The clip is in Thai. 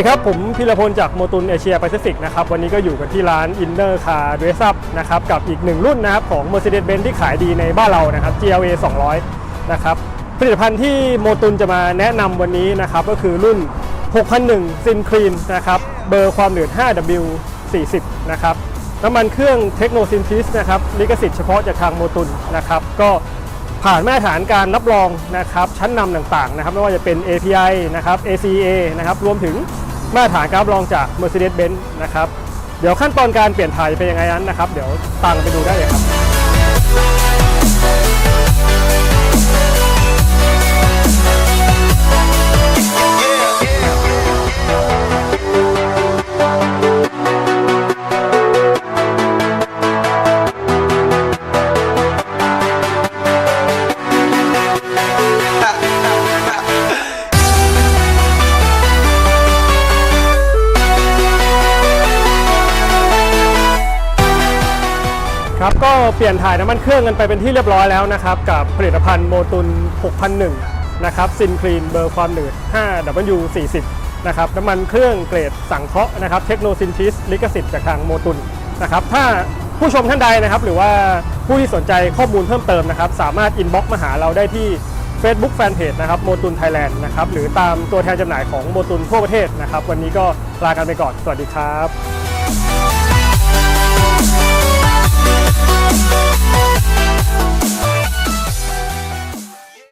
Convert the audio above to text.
ดีครับ ผมพิรพลจากโมตุนเอเชียแปซิฟิกนะครับวันนี้ก็อยู่กันที่ร้าน Inner Car Dress Up นะครับกับอีกหนึ่งรุ่นนะครับของ Mercedes-Benz ที่ขายดีในบ้านเรานะครับ GLA 200 นะครับผลิตภัณฑ์ที่โมตุนจะมาแนะนำวันนี้นะครับก็คือรุ่น 6001 Sin Clean นะครับเบอร์ความหนืด 5W40 นะครับน้ำมันเครื่องเทคโนซินทิสนะครับลิขสิทธิ์เฉพาะจากทางโมตุนนะครับก็ผ่านมาตรฐานการรับรองนะครับชั้นนำต่างๆนะครับไม่ว่าจะเป็น API นะครับ ACA นะครับรวมถึง มาตรฐานการรับรองจาก Mercedes-Benz นะครับ เดี๋ยวขั้นตอนการเปลี่ยนถ่ายเป็นยังไงนั้นนะครับ เดี๋ยวตางไปดูได้เลยครับ ก็เปลี่ยนถ่ายน้ำมันเครื่องกันไปเป็นที่เรียบร้อยแล้วนะครับ กับผลิตภัณฑ์โมตุน 6001 นะครับซินคลีนเบอร์ความหนืด 5W40 นะครับน้ำมันเครื่องเกรดสังเคราะห์นะครับเทคโนซินทิสลิขสิทธิ์จากทางโมตุนนะครับถ้าผู้ชมท่านใดนะครับ หรือว่าผู้ที่สนใจข้อมูลเพิ่มเติมนะครับ สามารถอินบ็อกมาหาเราได้ที่ Facebook Fanpage นะครับโมตุนไทยแลนด์นะครับหรือตามตัวแทนจำหน่ายของโมตุนทั่วประเทศนะครับ วันนี้ก็ลากันไปก่อน สวัสดีครับ